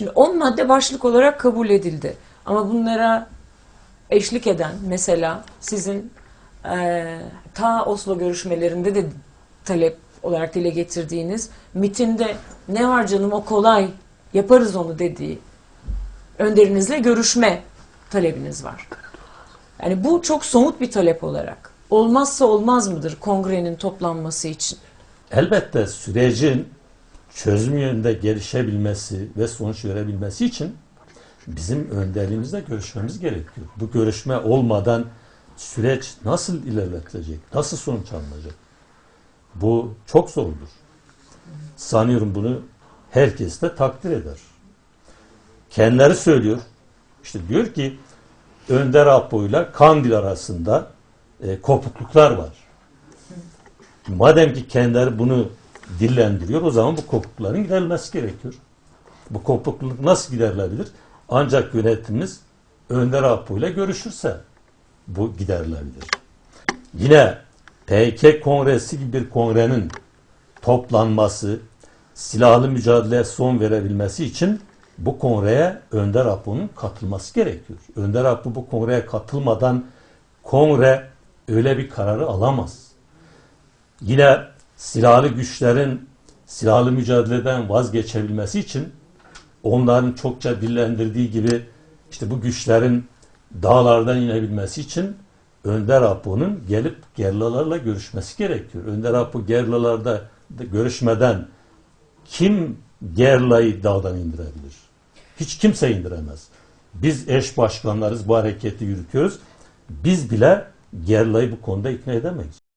Şimdi 10 madde başlık olarak kabul edildi. Ama bunlara eşlik eden mesela sizin eee, ta Oslo görüşmelerinde de talep olarak dile getirdiğiniz MIT'inde ne var canım o kolay yaparız onu dediği önderinizle görüşme talebiniz var. Yani bu çok somut bir talep olarak. Olmazsa olmaz mıdır kongrenin toplanması için? Elbette sürecin çözüm yönünde gelişebilmesi ve sonuç verebilmesi için bizim önderliğimizde görüşmemiz gerekiyor. Bu görüşme olmadan süreç nasıl ilerletilecek, nasıl sonuç alınacak? Bu çok zordur. Sanıyorum bunu herkes de takdir eder. Kendileri söylüyor. İşte diyor ki Önder Apo ile Kandil arasında e, kopukluklar var. Madem ki kendileri bunu dillendiriyor o zaman bu kopuklukların giderilmesi gerekiyor. Bu kopukluk nasıl giderilebilir? Ancak yönetimimiz Önder Apo ile görüşürse bu giderilebilir. Yine PK kongresi gibi bir kongrenin toplanması, silahlı mücadeleye son verebilmesi için bu kongreye Önder Apo'nun katılması gerekiyor. Önder Apo bu kongreye katılmadan kongre öyle bir kararı alamaz. Yine silahlı güçlerin silahlı mücadeleden vazgeçebilmesi için onların çokça dillendirdiği gibi işte bu güçlerin dağlardan inebilmesi için Önder Apo'nun gelip gerlalarla görüşmesi gerekiyor. Önder Apo gerlalarda da görüşmeden kim gerlayı dağdan indirebilir? Hiç kimse indiremez. Biz eş başkanlarız, bu hareketi yürütüyoruz. Biz bile gerlayı bu konuda ikna edemeyiz.